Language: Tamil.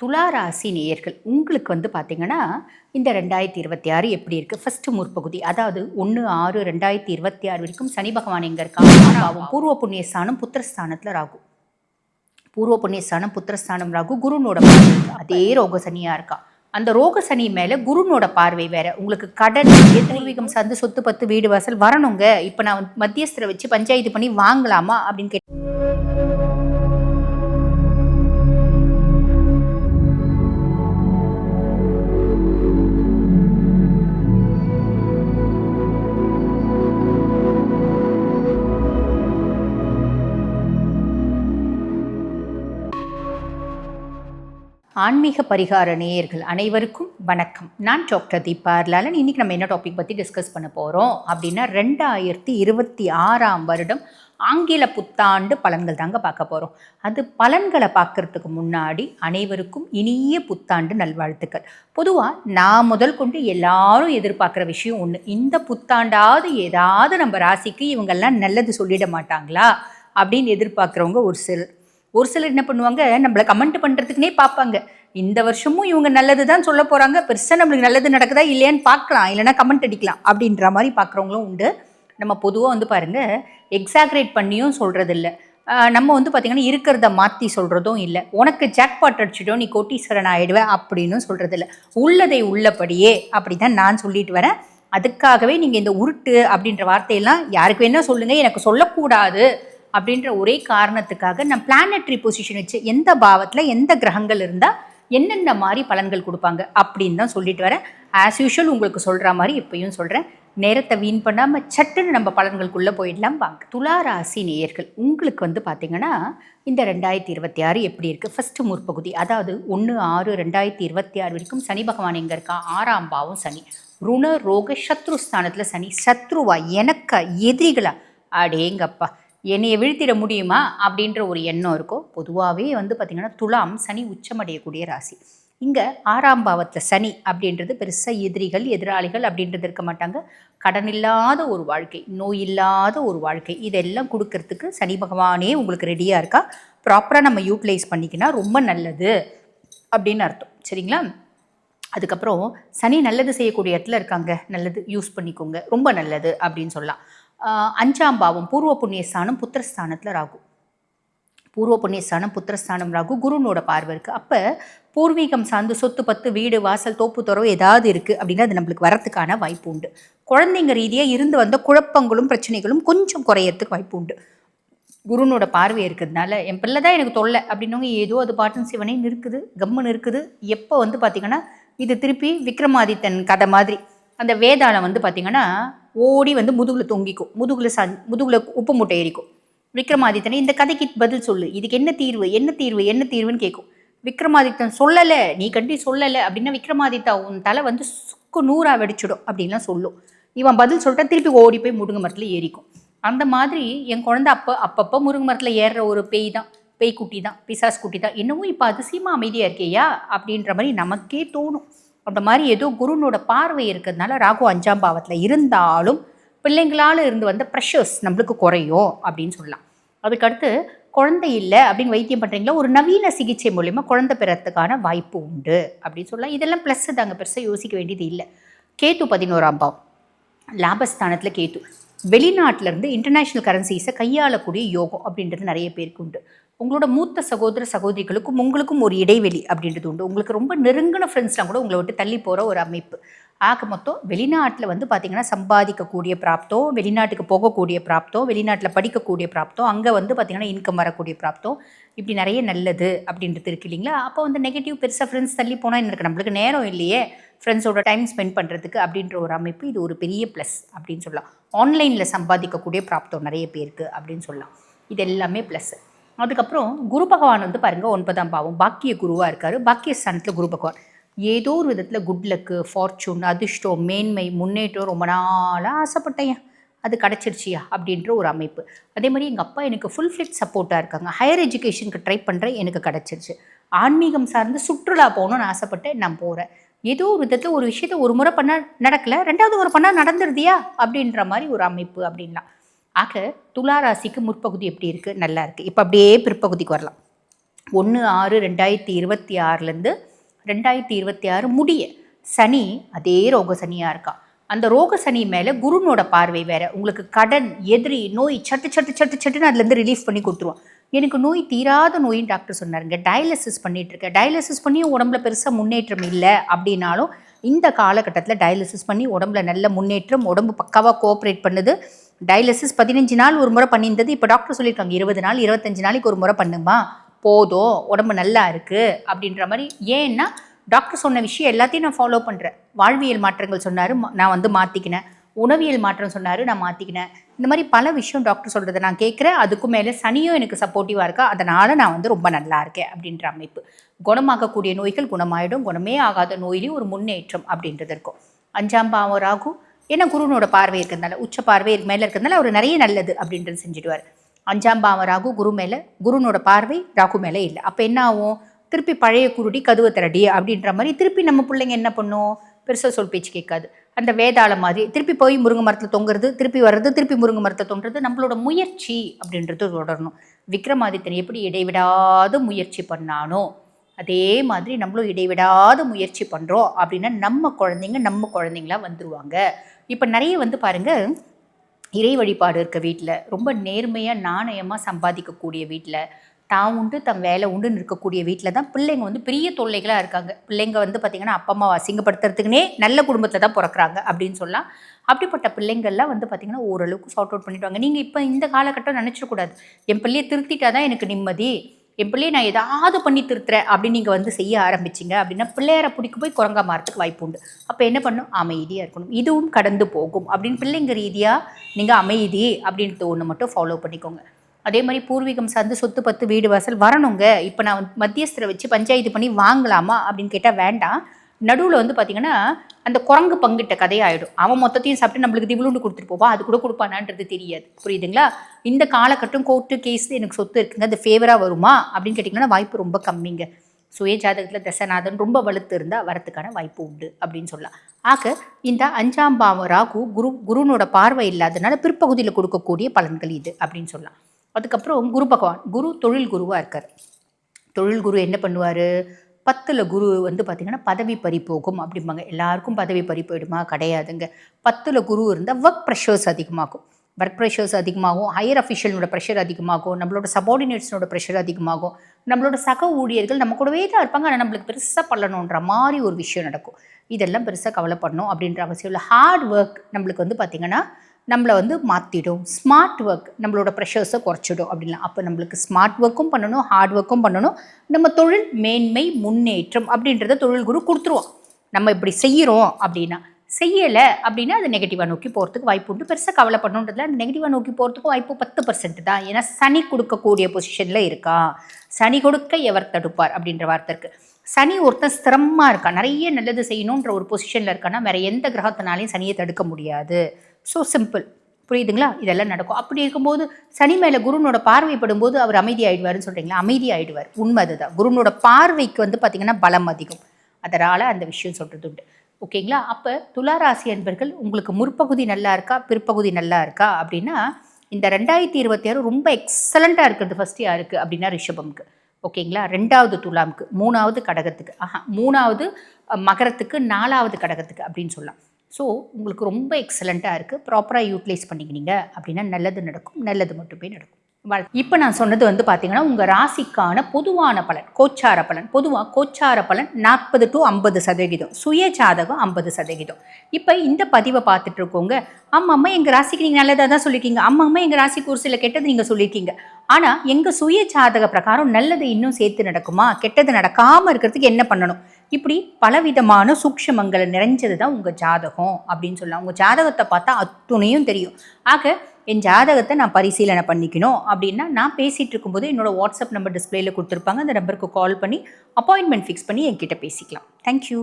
துலா ராசி நேயர்கள் உங்களுக்கு வந்து பார்த்தீங்கன்னா இந்த ரெண்டாயிரத்தி இருபத்தி ஆறு எப்படி இருக்குது ஃபஸ்ட்டு முற்பகுதி அதாவது ஒன்று ஆறு ரெண்டாயிரத்தி இருபத்தி ஆறு வரைக்கும் சனி பகவான் எங்கே இருக்காங்க? ராகும் பூர்வ புண்ணியஸ்தானம் புத்திரஸ்தானத்தில் ராகு. பூர்வ புண்ணியஸ்தானம் புத்திரஸ்தானம் ராகு குருனோட. அதே ரோக சனியாக இருக்கா. அந்த ரோக சனி மேலே குருனோட பார்வை வேற. உங்களுக்கு கடன் பூர்வீகம் சார்ந்து சொத்து பத்து வீடு வாசல் வரணுங்க. இப்போ நான் மத்தியஸ்தரை வச்சு பஞ்சாயத்து பண்ணி வாங்கலாமா அப்படின்னு கேட்டு ஆன்மீக பரிகார நேயர்கள் அனைவருக்கும் வணக்கம். நான் டாக்டர் தீபா லாலன் இன்னைக்கு நம்ம என்ன டாபிக் பற்றி டிஸ்கஸ் பண்ண போகிறோம் அப்படின்னா ரெண்டாயிரத்தி இருபத்தி ஆறாம் வருடம் ஆங்கில புத்தாண்டு பலன்கள் தாங்க பார்க்க போகிறோம் அது பலன்களை பார்க்கறதுக்கு முன்னாடி அனைவருக்கும் இனிய புத்தாண்டு நல்வாழ்த்துக்கள். பொதுவாக நான் முதல் கொண்டு எல்லாரும் எதிர்பார்க்குற விஷயம் ஒன்று இந்த புத்தாண்டாவது ஏதாவது நம்ம ராசிக்கு இவங்கெல்லாம் நல்லது சொல்லிட மாட்டாங்களா? அப்படின்னு எதிர்பார்க்குறவங்க ஒரு சிலர். ஒரு சிலர் என்ன பண்ணுவாங்க நம்மளை கமெண்ட் பண்ணுறதுக்குனே பார்ப்பாங்க. இந்த வருஷமும் இவங்க நல்லது தான் சொல்ல போகிறாங்க பெருசாக நம்மளுக்கு நல்லது நடக்குதா இல்லையான்னு பார்க்கலாம். இல்லைனா கமெண்ட் அடிக்கலாம். அப்படின்ற மாதிரி பார்க்குறவங்களும் உண்டு. நம்ம பொதுவாக வந்து பாருங்கள் எக்ஸாக்ரேட் பண்ணியும் சொல்கிறது இல்லை நம்ம வந்து பார்த்திங்கன்னா இருக்கிறத மாற்றி சொல்கிறதும் இல்லை. உனக்கு ஜாக்பாட் அடிச்சிட்டோம் நீ கோட்டீஸ்வரன் ஆகிடுவேன் அப்படின்னு சொல்கிறது இல்லை உள்ளதை உள்ளபடியே அப்படி தான் நான் சொல்லிட்டு வரேன். அதுக்காகவே நீங்கள் இந்த உருட்டு அப்படின்ற வார்த்தையெல்லாம் யாருக்கு வேணால் சொல்லுங்கள் எனக்கு சொல்லக்கூடாது. அப்படின்ற ஒரே காரணத்துக்காக நான் பிளானட்ரி பொசிஷன் வச்சு எந்த பாவத்தில் எந்த கிரகங்கள் இருந்தால் என்னென்ன மாதிரி பலன்கள் கொடுப்பாங்க அப்படின்னு தான் சொல்லிட்டு வரேன். ஆஸ் யூஷுவல் உங்களுக்கு சொல்கிற மாதிரி இப்பயும் சொல்கிறேன் நேரத்தை வீண் பண்ணாமல் சட்டுன்னு நம்ம பலன்களுக்குள்ளே போயிடலாம். வாங்க. துலா ராசி நேயர்கள் உங்களுக்கு வந்து பார்த்தீங்கன்னா இந்த ரெண்டாயிரத்தி இருபத்தி ஆறு எப்படி இருக்குது ஃபஸ்ட்டு முற்பகுதி அதாவது ஒன்று ஆறு ரெண்டாயிரத்தி இருபத்தி ஆறு வரைக்கும் சனி பகவான் எங்கே இருக்கா? ஆறாம் பாவம் சனி. ருண ரோக சத்ரு ஸ்தானத்தில் சனி. சத்ருவா எனக்கா எதிரிகளா? அடேங்கப்பா. என்னையை வீழ்த்திட முடியுமா? அப்படின்ற ஒரு எண்ணம் இருக்கும். பொதுவாகவே வந்து பார்த்திங்கன்னா துலாம் சனி உச்சமடையக்கூடிய ராசி. இங்கே ஆறாம் பாவத்தில் சனி அப்படின்றது பெருசாக எதிரிகள் எதிராளிகள் அப்படின்றது இருக்க மாட்டாங்க. கடன் இல்லாத ஒரு வாழ்க்கை நோய் இல்லாத ஒரு வாழ்க்கை. இதெல்லாம் கொடுக்கறதுக்கு சனி பகவானே உங்களுக்கு ரெடியாக இருக்கா? ப்ராப்பராக நம்ம யூட்டிலைஸ் பண்ணிக்கினா ரொம்ப நல்லது அப்படின்னு அர்த்தம். சரிங்களா? அதுக்கப்புறம் சனி நல்லது செய்யக்கூடிய இடத்துல இருக்காங்க. நல்லது யூஸ் பண்ணிக்கோங்க. ரொம்ப நல்லது அப்படின்னு சொல்லலாம். அஞ்சாம் பாவம் பூர்வ புண்ணியஸ்தானம் புத்திரஸ்தானத்தில் ராகு. பூர்வ புண்ணியஸ்தானம் புத்திரஸ்தானம் ராகு குருனோட பார்வை இருக்குது அப்போ பூர்வீகம் சார்ந்து சொத்து பத்து வீடு வாசல் தோப்பு துறவு ஏதாவது இருக்குது அப்படின்னா அது நம்மளுக்கு வரத்துக்கான வாய்ப்பு உண்டு. குழந்தைங்க ரீதியாக இருந்து வந்த குழப்பங்களும் பிரச்சனைகளும் கொஞ்சம் குறையறதுக்கு வாய்ப்பு உண்டு. குருனோட பார்வை இருக்கிறதுனால என் பிள்ளை தான் எனக்கு தொல்லை அப்படின்னவங்க ஏதோ அது பாட்டன் சிவனே இருக்குது கம்முன்னு இருக்குது. எப்போ வந்து பார்த்திங்கன்னா இது திருப்பி விக்ரமாதித்தன் கதை மாதிரி அந்த வேதாளம் வந்து பார்த்திங்கன்னா ஓடி வந்து முதுகில் தொங்கிக்கும். முதுகில் ச முதுகில் உப்பு மூட்டை ஏறிக்கும் விக்ரமாதித்தனை இந்த கதைக்கு பதில் சொல்லு. இதுக்கு என்ன தீர்வு? என்ன தீர்வு? என்ன தீர்வுன்னு கேட்கும் விக்ரமாதித்தன் சொல்லலை. நீ கண்டி சொல்லலை அப்படின்னா விக்ரமாதித்தா உன் தலை வந்து சுக்கு நூறாக வெடிச்சிடும் அப்படின்லாம் சொல்லும். இவன் பதில் சொல்லிட்டா திருப்பி ஓடி போய் முருங்கை மரத்தில் ஏறிக்கும். அந்த மாதிரி என் குழந்தை அப்போ அப்பப்போ முருங்கை மரத்தில் ஏறுற ஒரு பேய் தான். பேய் குட்டி தான். பிசாஸ் குட்டி தான். என்னவோ இப்போ அதிசயமாக அமைதியாக இருக்கேயா? அப்படின்ற மாதிரி நமக்கே தோணும். அந்த மாதிரி ஏதோ குருனோட பார்வை இருக்கிறதுனால ராகு அஞ்சாம் பாவத்தில் இருந்தாலும் பிள்ளைங்களால் இருந்து வந்த ப்ரெஷர்ஸ் நம்மளுக்கு குறையும் அப்படின்னு சொல்லலாம். அதுக்கடுத்து குழந்தை இல்லை அப்படின்னு வைத்தியம் பண்ணுறீங்களா ஒரு நவீன சிகிச்சை மூலிமா குழந்தை பெறத்துக்கான வாய்ப்பு உண்டு அப்படின்னு சொல்லலாம். இதெல்லாம் ப்ளஸ் தாங்க பெருசாக யோசிக்க வேண்டியது இல்லை. கேத்து பதினோராம் பாவம். லாபஸ்தானத்தில் கேத்து வெளிநாட்டிலேருந்து இன்டர்நேஷ்னல் கரன்சிஸை கையாளக்கூடிய யோகம் அப்படின்றது நிறைய பேருக்கு உண்டு. உங்களோட மூத்த சகோதர சகோதரிகளுக்கும் உங்களுக்கும் ஒரு இடைவெளி அப்படின்றது உண்டு. உங்களுக்கு ரொம்ப நெருங்கின ஃப்ரெண்ட்ஸ்லாம் கூட உங்களை விட்டு தள்ளி போகிற ஒரு அமைப்பு. ஆக மொத்தம் வெளிநாட்டில் வந்து பார்த்திங்கன்னா சம்பாதிக்கக்கூடிய பிராப்தம் வெளிநாட்டுக்கு போகக்கூடிய பிராப்தம் வெளிநாட்டில் படிக்கக்கூடிய பிராப்தம் அங்கே வந்து பார்த்திங்கன்னா இன்கம் வரக்கூடிய பிராப்தம் இப்படி நிறைய நல்லது அப்படின்றது இருக்கு இல்லைங்களா? அப்போ வந்து நெகட்டிவ் பெருசாக ஃப்ரெண்ட்ஸ் தள்ளி போனால் என்ன இருக்குது நம்மளுக்கு நேரம் இல்லையே. ஃப்ரெண்ட்ஸோட டைம் ஸ்பெண்ட் பண்ணுறதுக்கு அப்படின்ற ஒரு அமைப்பு இது ஒரு பெரிய ப்ளஸ் அப்படின்னு சொல்லலாம். ஆன்லைனில் சம்பாதிக்கக்கூடிய பிராப்தம் நிறைய பேருக்கு அப்படின்னு சொல்லலாம். இது எல்லாமே ப்ளஸ்ஸு அதுக்கப்புறம் குரு பகவான் வந்து பாருங்கள் ஒன்பதாம் பாவம் பாக்கிய குருவாக இருக்கார். பாக்கிய ஸ்தானத்தில் குரு பகவான். ஏதோ ஒரு விதத்தில் குட் லக்கு ஃபார்ச்சூன் அதிர்ஷ்டம் மேன்மை முன்னேற்றம் ரொம்ப நாளாக ஆசைப்பட்டேன். அது கிடச்சிருச்சியா அப்படின்ற ஒரு அமைப்பு. அதே மாதிரி எங்கள் அப்பா எனக்கு ஃபுல் ஃபிட் சப்போர்ட்டாக இருக்காங்க. ஹையர் எஜுகேஷனுக்கு ட்ரை பண்ணுறேன் எனக்கு கிடச்சிருச்சு. ஆன்மீகம் சார்ந்து சுற்றுலா போகணும்னு ஆசைப்பட்டேன் நான் போகிறேன் ஏதோ ஒரு விதத்தில் ஒரு விஷயத்த ஒரு முறை பண்ணால் நடக்கலை ரெண்டாவது ஒரு பண்ணால் நடந்துருதியா அப்படின்ற மாதிரி ஒரு அமைப்பு அப்படின்லாம். ஆக துலா ராசிக்கு முற்பகுதி எப்படி இருக்குது நல்லா இருக்குது இப்போ அப்படியே பிற்பகுதிக்கு வரலாம். ஒன்று ஆறு ரெண்டாயிரத்தி இருபத்தி ஆறுலேருந்து ரெண்டாயிரத்தி இருபத்தி ஆறு முடிய சனி அதே ரோக சனியாக இருக்கான் அந்த ரோக சனி மேலே குருனோட பார்வை வேற. உங்களுக்கு கடன் எதிரி நோய் சட்டு சட்டு சட்டு சட்டுன்னு அதுலேருந்து ரிலீஃப் பண்ணி கொடுத்துருவான். எனக்கு நோய் தீராத நோயின்னு டாக்டர் சொன்னாருங்க டயாலிசிஸ் பண்ணிட்டு இருக்கேன். டயாலிசிஸ் பண்ணியும் உடம்புல பெருசாக முன்னேற்றம் இல்லை அப்படின்னாலும் இந்த காலகட்டத்தில் டயாலிசிஸ் பண்ணி உடம்புல நல்ல முன்னேற்றம் உடம்பு பக்காவாக கோஆப்ரேட் பண்ணுது. டயாலிசிஸ் பதினஞ்சு நாள் ஒரு முறை பண்ணியிருந்தது. இப்போ டாக்டர் சொல்லியிருக்காங்க இருபது நாள் இருபத்தஞ்சு நாளைக்கு ஒரு முறை பண்ணுமா? போதும் உடம்பு நல்லா இருக்குது அப்படின்ற மாதிரி. ஏன்னா டாக்டர் சொன்ன விஷயம் எல்லாத்தையும் நான் ஃபாலோ பண்ணுறேன் வாழ்வியல் மாற்றங்கள் சொன்னார் நான் வந்து மாற்றிக்கினேன் உணவியல் மாற்றம் சொன்னார் நான் மாற்றிக்கினேன் இந்த மாதிரி பல விஷயம் டாக்டர் சொல்கிறத நான் கேட்குறேன். அதுக்கும் மேலே சனியும் எனக்கு சப்போர்ட்டிவாக இருக்கா? அதனால் நான் வந்து ரொம்ப நல்லா இருக்கேன் அப்படின்ற அமைப்பு. குணமாகக்கூடிய நோய்கள் குணமாயிடும். குணமே ஆகாத நோயிலையும் ஒரு முன்னேற்றம் அப்படின்றது இருக்கும். அஞ்சாம் பாவம் ராகு ஏன்னா குருவனோட பார்வை இருக்கிறதுனால உச்ச பார்வை மேலே இருக்கிறதுனால அவர் நிறைய நல்லது அப்படின்றது செஞ்சுடுவார். அஞ்சாம் பாவம் ராகு குரு மேலே குருனோட பார்வை ராகு மேலே இல்லை. அப்போ என்ன ஆகும்? திருப்பி பழைய குருடி கதுவை திரடி அப்படின்ற மாதிரி திருப்பி நம்ம பிள்ளைங்க என்ன பண்ணும்? பெருசாக சொல் பேச்சு கேட்காது. அந்த வேதாளம் மாதிரி திருப்பி போய் முருங்கை மரத்தில் தொங்குறது திருப்பி வர்றது திருப்பி முருங்கை மரத்தை தொங்குறது நம்மளோட முயற்சி அப்படின்றது தொடரணும். விக்ரமாதித்தன் எப்படி இடைவிடாத முயற்சி பண்ணானோ அதே மாதிரி நம்மளும் இடைவிடாத முயற்சி பண்ணுறோம் அப்படின்னா நம்ம குழந்தைங்க நம்ம குழந்தைங்களாம் வந்துருவாங்க. இப்போ நிறைய வந்து பாருங்கள் இறை வழிபாடு இருக்க வீட்டில் ரொம்ப நேர்மையாக நாணயமாக சம்பாதிக்கக்கூடிய வீட்டில் தான் உண்டு தன் வேலை உண்டுன்னு இருக்கக்கூடிய வீட்டில் தான் பிள்ளைங்க வந்து பெரிய தொல்லைகளாக இருக்காங்க. பிள்ளைங்க வந்து பார்த்திங்கன்னா அப்பா அம்மாவை அசிங்கப்படுத்துறதுக்குனே நல்ல குடும்பத்தில் தான் பிறக்கிறாங்க அப்படின்னு சொல்லலாம். அப்படிப்பட்ட பிள்ளைங்கள்லாம் வந்து பார்த்திங்கன்னா ஓரளவுக்கு சார்ட் அவுட் பண்ணிவிடுவாங்க நீங்கள் இப்போ இந்த காலகட்டம் நினச்சிடக்கூடாது. என் பிள்ளையை திருத்திட்டா தான் எனக்கு நிம்மதி. என் பிள்ளையை நான் ஏதாவது பண்ணி திருத்துறேன் அப்படின்னு நீங்கள் வந்து செய்ய ஆரம்பிச்சிங்க அப்படின்னா பிள்ளையார பிடிக்க போய் குரங்கா மாறத்துக்கு வாய்ப்பு உண்டு. அப்போ என்ன பண்ணும்? அமைதியாக இருக்கணும். இதுவும் கடந்து போகும் அப்படின்னு பிள்ளைங்க ரீதியாக நீங்கள் அமைதி அப்படின்றது ஒன்று மட்டும் ஃபாலோ பண்ணிக்கோங்க. அதே மாதிரி பூர்வீகம் சார்ந்து சொத்து பத்து வீடு வாசல் வரணுங்க. இப்போ நான் மத்தியஸ்தரை வச்சு பஞ்சாயத்து பண்ணி வாங்கலாமா அப்படின்னு கேட்டால் வேண்டாம். நடுவில் வந்து பார்த்திங்கன்னா அந்த குரங்கு பங்கிட்ட கதையாயிடும். அவன் மொத்தத்தையும் சாப்பிட்டு நம்மளுக்கு திவிலுண்டு கொடுத்துட்டு போவா. அது கூட கொடுப்பானான்றது தெரியாது. புரியுதுங்களா? இந்த காலகட்டம் கோர்ட்டு கேஸ் எனக்கு சொத்து இருக்குங்க. அது ஃபேவராக வருமா? அப்படின்னு கேட்டிங்கன்னா வாய்ப்பு ரொம்ப கம்மிங்க. சுய ஜாதகத்தில் தசநாதன் ரொம்ப வலுத்து இருந்தால் வரத்துக்கான வாய்ப்பு உண்டு அப்படின்னு சொல்லலாம். ஆக இந்த அஞ்சாம் பாவம் ராகு குரு குருனோட பார்வை இல்லாதனால பிற்பகுதியில் கொடுக்கக்கூடிய பலன்கள் இது அப்படின்னு சொல்லலாம். அதுக்கப்புறம் குரு பகவான் குரு தொழில் குருவாக இருக்கார். தொழில் குரு என்ன பண்ணுவார்? பத்தில் குரு வந்து பார்த்திங்கன்னா பதவி பறி போகும் அப்படிம்பாங்க. எல்லாருக்கும் பதவி பறி போயிடுமா? கிடையாதுங்க. பத்தில் குரு இருந்தால் ஒர்க் ப்ரெஷர்ஸ் அதிகமாகும். ஒர்க் ப்ரெஷர்ஸ் அதிகமாகும். ஹையர் அஃபிஷியலோட ப்ரெஷர் அதிகமாகும். நம்மளோட சபார்டினேட்ஸனோட ப்ரெஷர் அதிகமாகும். நம்மளோட சக ஊழியர்கள் நம்ம கூடவே தான் இருப்பாங்க. ஆனால் நம்மளுக்கு பெருசாக பண்ணணுன்ற மாதிரி ஒரு விஷயம் நடக்கும். இதெல்லாம் பெருசாக கவலைப்படணும் அப்படின்ற அவசியம் இல்லை. ஹார்ட் ஒர்க் நம்மளுக்கு வந்து பார்த்திங்கன்னா நம்மளை வந்து மாற்றிடும் ஸ்மார்ட் ஒர்க் நம்மளோட ப்ரெஷர்ஸை குறைச்சிடும் அப்படின்லாம் அப்போ நம்மளுக்கு ஸ்மார்ட் ஒர்க்கும் பண்ணணும் ஹார்ட் ஒர்க்கும் பண்ணணும். நம்ம தொழில் மேன்மை முன்னேற்றம் அப்படின்றத தொழில் குரு கொடுத்துருவோம் நம்ம இப்படி செய்கிறோம் அப்படின்னா செய்யலை அப்படின்னா அது நெகட்டிவாக நோக்கி போகிறதுக்கு வாய்ப்பு உண்டு. பெருசாக கவலை பண்ணுன்றதுல அந்த நெகட்டிவாக நோக்கி போகிறதுக்கு வாய்ப்பு பத்து பர்சன்ட் தான். ஏன்னா சனி கொடுக்கக்கூடிய பொசிஷனில் இருக்கா? சனி கொடுக்க எவர் தடுப்பார் அப்படின்ற வார்த்தை இருக்குது சனி ஒருத்தன் ஸ்திரமாக இருக்கா? நிறைய நல்லது செய்யணுன்ற ஒரு பொசிஷனில் இருக்கான்னா வேறு எந்த கிரகத்தினாலையும் சனியை தடுக்க முடியாது. ஸோ சிம்பிள் புரியுதுங்களா? இதெல்லாம் நடக்கும். அப்படி இருக்கும்போது சனி மேலே குருனோட பார்வைப்படும் போது அவர் அமைதியாயிடுவார்னு சொல்கிறீங்களா அமைதி ஆயிடுவார் உண்மை அதுதான் குருனோட பார்வைக்கு வந்து பார்த்திங்கன்னா பலம் அதிகம். அதனால் அந்த விஷயம் சொல்கிறது உண்டு. ஓகேங்களா? அப்போ துளாராசி அன்பர்கள் உங்களுக்கு முற்பகுதி நல்லா இருக்கா? பிற்பகுதி நல்லா இருக்கா? அப்படின்னா இந்த ரெண்டாயிரத்தி இருபத்தி ஆறு ரொம்ப எக்ஸலண்ட்டாக இருக்கிறது ஃபஸ்ட் யாருக்கு அப்படின்னா ரிஷபம்க்கு. ஓகேங்களா? ரெண்டாவது துலாமுக்கு மூணாவது கடகத்துக்கு. ஆஹா மூணாவது மகரத்துக்கு நாலாவது கடகத்துக்கு அப்படின்னு சொல்லலாம். ஸோ உங்களுக்கு ரொம்ப எக்ஸலண்ட்டாக இருக்குது ப்ராப்பராக யூட்டிலைஸ் பண்ணிக்கினீங்க. அப்படின்னா நல்லது நடக்கும். நல்லது மட்டுமே நடக்கும். இப்போ நான் சொன்னது வந்து பார்த்தீங்கன்னா உங்கள் ராசிக்கான பொதுவான பலன் கோச்சார பலன் பொதுவாக கோச்சார பலன் நாற்பது டு ஐம்பது சதவீதம். சுய ஜாதகம் ஐம்பது சதவீதம். இப்போ இந்த பதிவை பார்த்துட்டு இருக்கோங்க. ஆமாம் அம்மா எங்கள் ராசிக்கு நீங்கள் நல்லதாக தான் சொல்லியிருக்கீங்க அம்மா அம்மா எங்கள் ராசிக்கு ஒரு சில கெட்டது நீங்கள் சொல்லியிருக்கீங்க ஆனால் எங்கள் சுய ஜாதக பிரகாரம் நல்லது இன்னும் சேர்த்து நடக்குமா? கெட்டது நடக்காமல் இருக்கிறதுக்கு என்ன பண்ணணும்? இப்படி பலவிதமான சூக்ஷமங்களை நிறைஞ்சது தான் உங்கள் ஜாதகம் அப்படின்னு சொல்லலாம். உங்கள் ஜாதகத்தை பார்த்தா அத்துணையும் தெரியும். ஆக என் ஜாதகத்தை நான் பரிசீலனை பண்ணிக்கணும் அப்படின்னா நான் பேசிகிட்டு இருக்கும்போது என்னோடய வாட்ஸ்அப் நம்பர் டிஸ்பிளேல கொடுத்துருப்பாங்க. அந்த நம்பருக்கு கால் பண்ணி அப்பாயின்மெண்ட் ஃபிக்ஸ் பண்ணி என்கிட்ட பேசிக்கலாம். தேங்க்யூ